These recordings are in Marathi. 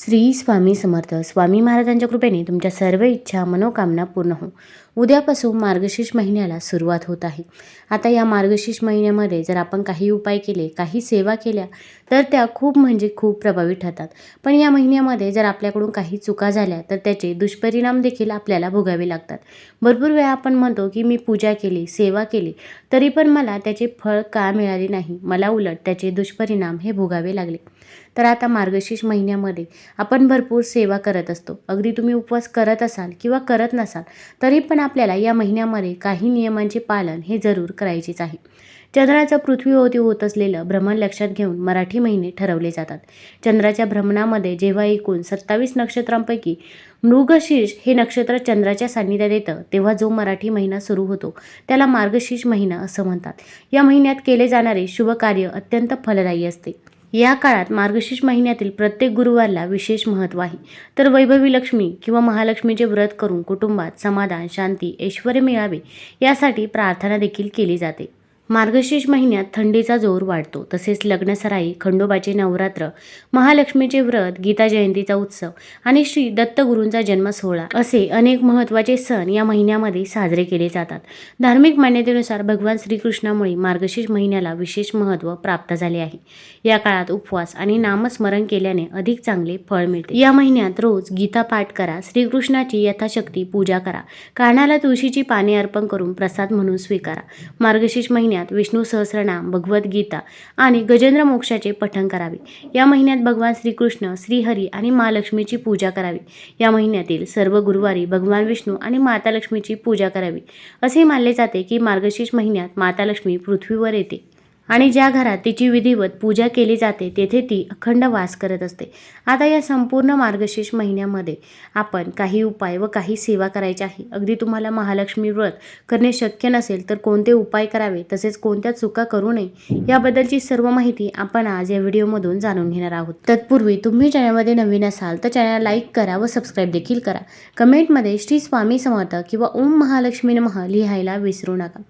श्री स्वामी समर्थ. स्वामी महाराजांच्या कृपेने तुमच्या सर्व इच्छा मनोकामना पूर्ण हो उद्यापासून मार्गशीर्ष महिन्याला सुरुवात होत आहे. आता या मार्गशीर्ष महिन्यामध्ये जर आपण काही उपाय केले काही सेवा केल्या तर त्या खूप म्हणजे खूप प्रभावी ठरतात. पण या महिन्यामध्ये जर आपल्याकडून काही चुका झाल्या तर त्याचे दुष्परिणाम देखील आपल्याला भोगावे लागतात. भरपूर वेळा आपण म्हणतो की मी पूजा केली सेवा केली तरी पण मला त्याचे फळ का मिळाले नाही? मला उलट त्याचे दुष्परिणाम हे भोगावे लागले. तर आता मार्गशीर्ष महिन्यामध्ये आपण भरपूर सेवा करत असतो. अगदी तुम्ही उपवास करत असाल किंवा करत नसाल तरी पण आपल्याला या महिन्यामध्ये काही नियमांचे पालन हे जरूर करायचेच आहे. चंद्राचं पृथ्वीभोवती होत असलेलं भ्रमण लक्षात घेऊन मराठी महिने ठरवले जातात. चंद्राच्या भ्रमणामध्ये जेव्हा एकूण सत्तावीस नक्षत्रांपैकी मृगशीर्ष हे नक्षत्र चंद्राच्या सान्निध्यात येतं तेव्हा जो मराठी महिना सुरू होतो त्याला मार्गशीर्ष महिना असं म्हणतात. या महिन्यात केले जाणारे शुभ कार्य अत्यंत फलदायी असते. या काळात मार्गशीर्ष महिन्यातील प्रत्येक गुरुवारला विशेष महत्त्व आहे. तर वैभवी लक्ष्मी किंवा महालक्ष्मीचे व्रत करून कुटुंबात समाधान शांती ऐश्वर मिळावे यासाठी प्रार्थना देखील केली जाते. मार्गशीर्ष महिन्यात थंडीचा जोर वाढतो. तसेच लग्नसराई खंडोबाचे नवरात्र महालक्ष्मीचे व्रत गीता जयंतीचा उत्सव आणि श्री दत्तगुरूंचा जन्म सोहळा असे अनेक महत्त्वाचे सण या महिन्यामध्ये साजरे केले जातात. धार्मिक मान्यतेनुसार भगवान श्रीकृष्णामुळे मार्गशीर्ष महिन्याला विशेष महत्त्व प्राप्त झाले आहे. या काळात उपवास आणि नामस्मरण केल्याने अधिक चांगले फळ मिळते. या महिन्यात रोज गीता पाठ करा श्रीकृष्णाची यथाशक्ती पूजा करा कानाला तुळशीची पाने अर्पण करून प्रसाद म्हणून स्वीकारा. मार्गशीर्ष महिन्यात विष्णू सहस्रनाम भगवद्गीता आणि गजेंद्र मोक्षाचे पठण करावे. या महिन्यात भगवान श्रीकृष्ण श्रीहरी आणि महालक्ष्मीची पूजा करावी. या महिन्यातील सर्व गुरुवारी भगवान विष्णू आणि माता लक्ष्मीची पूजा करावी. असे मानले जाते की मार्गशीर्ष महिन्यात माता लक्ष्मी पृथ्वीवर येते. आणि ज्या घरात तिची विधिवत पूजा केली जाते तेथे ती अखंड वास करत असते. आता या संपूर्ण मार्गशीर्ष महिन्यामध्ये आपण काही उपाय व काही सेवा करायच्या आहे. अगदी तुम्हाला महालक्ष्मी व्रत करणे शक्य नसेल तर कोणते उपाय करावे तसेच कोणत्या चुका करू नये याबद्दलची सर्व माहिती आपण आज या व्हिडिओमधून जाणून घेणार आहोत. तत्पूर्वी तुम्ही चॅनलमध्ये नवीन असाल तर चॅनल लाईक करा व सबस्क्राईब देखील करा. कमेंटमध्ये श्री स्वामी समर्थ किंवा ओम महालक्ष्मी नमः लिहायला विसरू नका.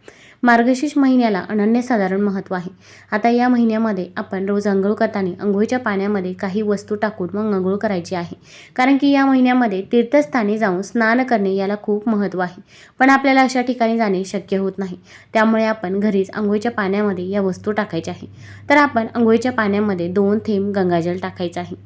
मार्गशीर्ष महिन्याला अनन्यसाधारण महत्त्व आहे. आता या महिन्यामध्ये आपण रोज आंघोळ करताना आंघोळीच्या पाण्यामध्ये काही वस्तू टाकून मग आंघोळ करायची आहे. कारण की या महिन्यामध्ये तीर्थस्थानी जाऊन स्नान करणे याला खूप महत्त्व आहे. पण आपल्याला अशा ठिकाणी जाणे शक्य होत नाही. त्यामुळे आपण घरीच आंघोळीच्या पाण्यामध्ये या वस्तू टाकायच्या आहे. तर आपण आंघोळीच्या पाण्यामध्ये दोन थेंब गंगाजल टाकायचं आहे.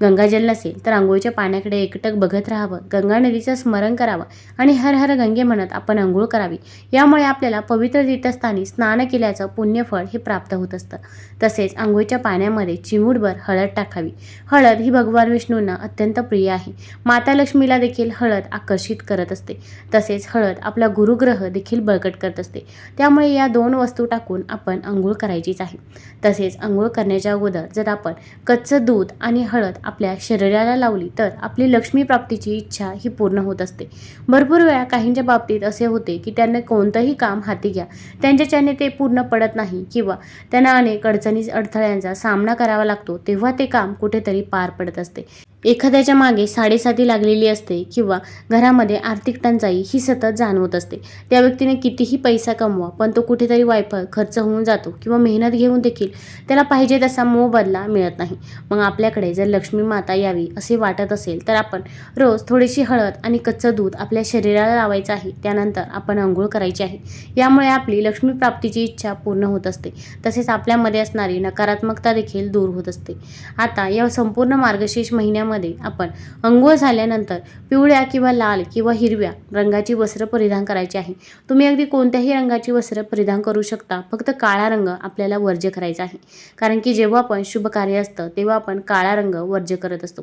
गंगाजल नसेल तर आंघोळीच्या पाण्याकडे एकटक बघत राहावं गंगा नदीचं स्मरण करावं आणि हर हर गंगे म्हणत आपण आंघोळ करावी. यामुळे आपल्याला पवित्र तीर्थस्थानी स्नान केल्याचं पुण्यफळ हे प्राप्त होत असतं. तसेच आंघोळीच्या पाण्यामध्ये चिमूटभर हळद टाकावी. हळद ही भगवान विष्णूंना अत्यंत प्रिय आहे. माता लक्ष्मीला देखील हळद आकर्षित करत असते. तसेच हळद आपला गुरुग्रह देखील बळकट करत असते. त्यामुळे या दोन वस्तू टाकून आपण आंघोळ करायचीच आहे. तसेच आंघोळ करण्याच्या अगोदर जर आपण कच्चं दूध आणि हळद आपल्या शरीराला लावली तर आपली लक्ष्मी प्राप्तीची इच्छा ही पूर्ण होत असते. भरपूर वेळा काहींच्या बाबतीत असे होते की त्यांना कोणतंही काम हाती घ्या. त्यांच्याच्याने ते पूर्ण पडत नाही किंवा त्यांना अनेक अडचणी अडथळ्यांचा सामना करावा लागतो तेव्हा ते काम कुठेतरी पार पडत असते. एखाद्याच्या मागे साडेसाती लागलेली असते किंवा घरामध्ये आर्थिक टंचाई ही सतत जाणवत असते. त्या व्यक्तीने कितीही पैसा कमवा पण तो कुठेतरी वायफळ खर्च होऊन जातो किंवा मेहनत घेऊन देखील त्याला पाहिजे तसा मोबदला मिळत नाही. मग आपल्याकडे जर लक्ष्मी लक्ष्मी माता यावी असे वाटत असेल तर आपण रोज थोडीशी हळद आणि कच्चं दूध आपल्या शरीराला लावायचं आहे. त्यानंतर आपण आंघोळ करायची आहे. यामुळे आपली लक्ष्मी प्राप्तीची इच्छा पूर्ण होत असते. तसेच आपल्यामध्ये असणारी नकारात्मकता देखील दूर होत असते. आता या संपूर्ण मार्गशीर्ष महिन्यामध्ये आपण अंघोळ झाल्यानंतर पिवळ्या किंवा लाल किंवा हिरव्या रंगाची वस्त्र परिधान करायची आहे. तुम्ही अगदी कोणत्याही रंगाची वस्त्र परिधान करू शकता. फक्त काळा रंग आपल्याला वर्ज्य करायचा आहे. कारण की जेव्हा आपण शुभ कार्य असतं तेव्हा आपण काळा रंग राज्य करत असतो.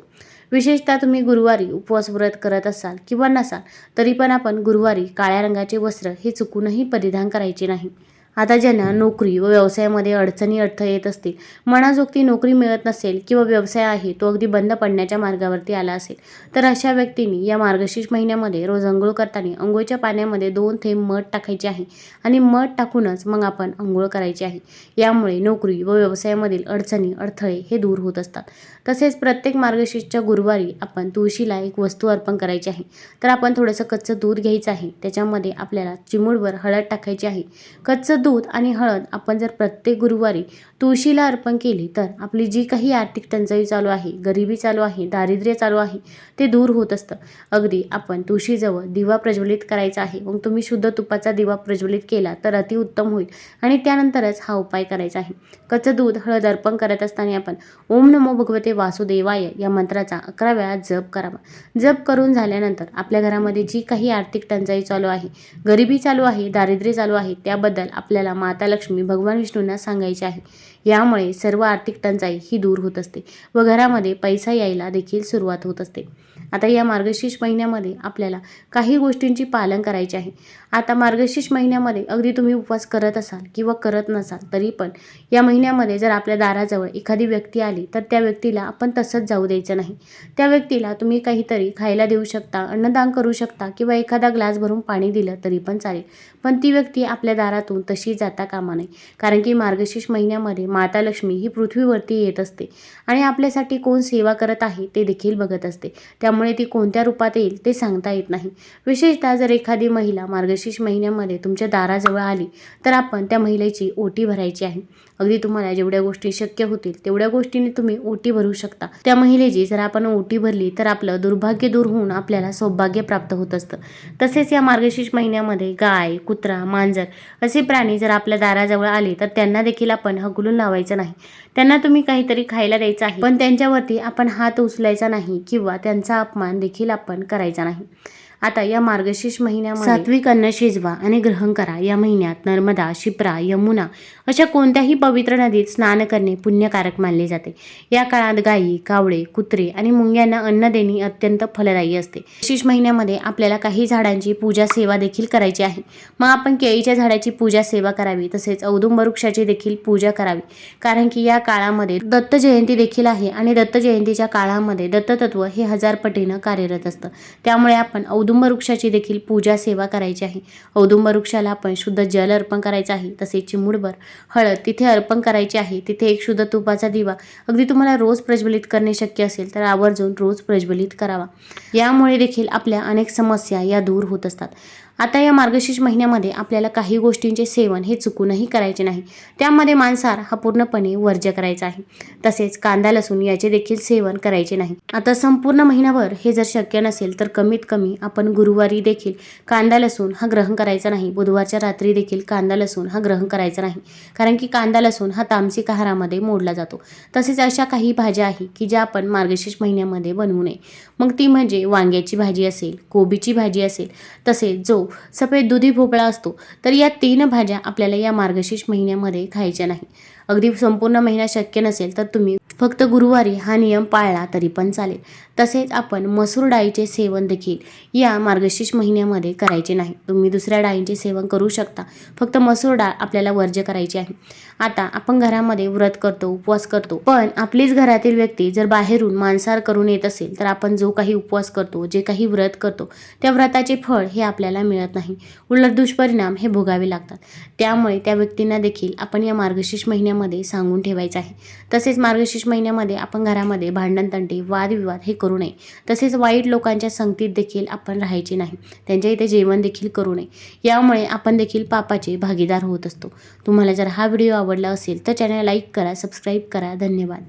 विशेषतः तुम्ही गुरुवारी उपवास व्रत करत असाल किंवा नसाल तरी पण आपण गुरुवारी काळ्या रंगाचे वस्त्र हे चुकूनही परिधान करायचे नाही. आता ज्यांना नोकरी व व्यवसायामध्ये अडचणी अडथळे येत असतील मनाजोगती नोकरी मिळत नसेल किंवा व्यवसाय आहे तो अगदी बंद पडण्याच्या मार्गावरती आला असेल तर अशा व्यक्तींनी या मार्गशीर्ष महिन्यामध्ये रोज अंघोळ करताना अंघोळच्या पाण्यामध्ये दोन थेंब मध टाकायचे आहे आणि मध टाकूनच मग आपण अंघोळ करायची आहे. यामुळे नोकरी व व्यवसायामधील अडचणी अडथळे हे दूर होत असतात. तसेच प्रत्येक मार्गशीर्षच्या गुरुवारी आपण तुळशीला एक वस्तू अर्पण करायची आहे. तर आपण थोडंसं कच्चं दूध घ्यायचं आहे. त्याच्यामध्ये आपल्याला चिमूडवर हळद टाकायची आहे. कच्चं दूध आणि हळद आपण जर प्रत्येक गुरुवारी तुळशीला अर्पण केली तर आपली जी काही आर्थिक टंचाई चालू आहे गरिबी चालू आहे दारिद्र्य चालू आहे ते दूर होत असतं. अगदी आपण तुळशीजवळ दिवा प्रज्वलित करायचा आहे. मग तुम्ही शुद्ध तुपाचा दिवा प्रज्वलित केला तर अतिउत्तम होईल. आणि त्यानंतरच हा उपाय करायचा आहे. कच्चं दूध हळद अर्पण करत असताना आपण ओम नमो भगवते वासुदेवाय या मंत्राचा अकरा वेळा जप करावा. जप करून झाल्यानंतर आपल्या घरामध्ये जी काही आर्थिक टंचाई चालू आहे गरिबी चालू आहे दारिद्र्य चालू आहे त्याबद्दल आपल्याला माता लक्ष्मी भगवान विष्णूंना सांगायचे आहे. यामुळे सर्व आर्थिक टंचाई ही दूर होत असते व घरामध्ये पैसा यायला देखील सुरुवात होत असते. आता या मार्गशीर्ष महिन्यामध्ये आपल्याला काही गोष्टींची पालन करायचे आहे. आता मार्गशीर्ष महिन्यामध्ये अगदी तुम्ही उपवास करत असाल किंवा करत नसाल तरी पण या महिन्यामध्ये जर आपल्या दाराजवळ एखादी व्यक्ती आली तर त्या व्यक्तीला आपण तसंच जाऊ द्यायचं नाही. त्या व्यक्तीला तुम्ही काहीतरी खायला देऊ शकता अन्नदान करू शकता किंवा एखादा ग्लास भरून पाणी दिलं तरी पण चालेल. पण ती व्यक्ती आपल्या दारातून तशी जाता कामा नये. कारण की मार्गशीर्ष महिन्यामध्ये माता लक्ष्मी ही पृथ्वीवरती येत असते आणि आपल्यासाठी कोण सेवा करत आहे ते देखील बघत असते. त्यामुळे ती कोणत्या रूपात येईल ते सांगता येत नाही. विशेषतः जर एखादी महिला मार्गशीर्ष महिन्यामध्ये तुमच्या दाराजवळ आली तर आपण त्या महिलेची ओटी भरायची आहे. अगदी तुम्हाला जेवढ्या गोष्टी शक्य होतील तेवढ्या गोष्टीने तुम्ही ओटी भरू शकता. त्या महिलेची जर आपण ओटी भरली तर आपलं दुर्भाग्य दूर होऊन आपल्याला सौभाग्य प्राप्त होत असतं. तसेच या मार्गशीर्ष महिन्यामध्ये गाय कुत्रा मांजर असे प्राणी जर आपल्या दाराजवळ आले तर त्यांना देखील आपण हकलून लावायचं नाही. त्यांना तुम्ही काहीतरी खायला द्यायचं आहे. पण त्यांच्यावरती आपण हात उचलायचा नाही किंवा त्यांचा अपमान देखील आपण करायचा नाही. आता या मार्गशीर्ष महिन्यामध्ये सात्विक अन्न शिजवा आणि ग्रहण करा. या महिन्यात नर्मदा शिप्रा यमुना अशा कोणत्याही पवित्र नदीत स्नान करणे पुण्यकारक मानले जाते. या काळात गायी कावळे कुत्रे आणि मुंग्यांना अन्न देणे अत्यंत फलदायी असते. शीश महिन्यामध्ये आपल्याला काही झाडांची पूजा सेवा देखील करायची आहे. मग आपण केळीच्या झाडाची पूजा सेवा करावी तसेच औदुंब वृक्षाची देखील पूजा करावी. कारण की या काळामध्ये दत्त जयंती देखील आहे आणि दत्त जयंतीच्या काळामध्ये दत्ततत्व हे हजार पटीनं कार्यरत असतं. त्यामुळे आपण औदुंब वृक्षाची देखील पूजा सेवा करायची आहे. औदुंब वृक्षाला आपण शुद्ध जल अर्पण करायचं आहे. तसेच चिमुडभर हळद तिथे अर्पण करायची आहे. तिथे एक शुद्ध तुपाचा दिवा. अगदी तुम्हाला रोज प्रज्वलित करणे शक्य असेल तर आवर्जून रोज प्रज्वलित करावा. यामुळे देखील आपल्या अनेक समस्या या दूर होत असतात. आता या मार्गशीर्ष महिन्यामध्ये आपल्याला काही गोष्टींचे सेवन हे चुकूनही करायचे नाही. त्यामध्ये मांसाहार हा पूर्णपणे वर्ज्य करायचा आहे. तसेच कांदा लसूण याचे देखील सेवन करायचे नाही. आता संपूर्ण महिनाभर हे जर शक्य नसेल तर कमीत कमी आपण गुरुवारी देखील कांदा लसूण हा ग्रहण करायचा नाही. बुधवारच्या रात्री देखील कांदा लसूण हा ग्रहण करायचा नाही. कारण की कांदा लसूण हा तामसिक आहारामध्ये मोडला जातो. तसेच अशा काही भाज्या आहे की ज्या आपण मार्गशीर्ष महिन्यामध्ये बनवू नये. मग ती म्हणजे वांग्याची भाजी असेल कोबीची भाजी असेल तसेच जो सफेद दुधी भोपळा असतो तर या तीन भाज्या आपल्याला या मार्गशीर्ष महिन्यामध्ये खायच्या नाही. अगदी संपूर्ण महिना शक्य नसेल तर तुम्ही फक्त गुरुवारी हा नियम पाळला तरी पण चालेल. तसेच आपण मसूर डाळीचे सेवन देखील या मार्गशीर्ष महिन्यामध्ये करायचे नाही. तुम्ही दुसऱ्या डाळींचे सेवन करू शकता. फक्त मसूर डाळ आपल्याला वर्ज्य करायची आहे. आता आपण घरामध्ये व्रत करतो उपवास करतो. पण आपलीच घरातील व्यक्ती जर बाहेरून मांसाहार करून येत असेल तर आपण जो काही उपवास करतो जे काही व्रत करतो त्या व्रताचे फळ हे आपल्याला मिळत नाही. उलट दुष्परिणाम हे भोगावे लागतात. त्यामुळे त्या व्यक्तींना देखील आपण या मार्गशीर्ष महिन्यामध्ये सांगून ठेवायचं आहे. तसेच मार्गशीर्ष महिन्यामध्ये आपण घरामध्ये भांडणतंटी वादविवाद हे करू नये. तसेच वाईट लोकांच्या संगतीत देखील आपण राहायचे नाही. त्यांच्या इथे जेवण देखील करू नये. यामुळे आपण देखील पापाचे भागीदार होत असतो. तुम्हाला जर हा व्हिडिओ आवडला असेल तर चॅनल लाईक करा सबस्क्राईब करा. धन्यवाद.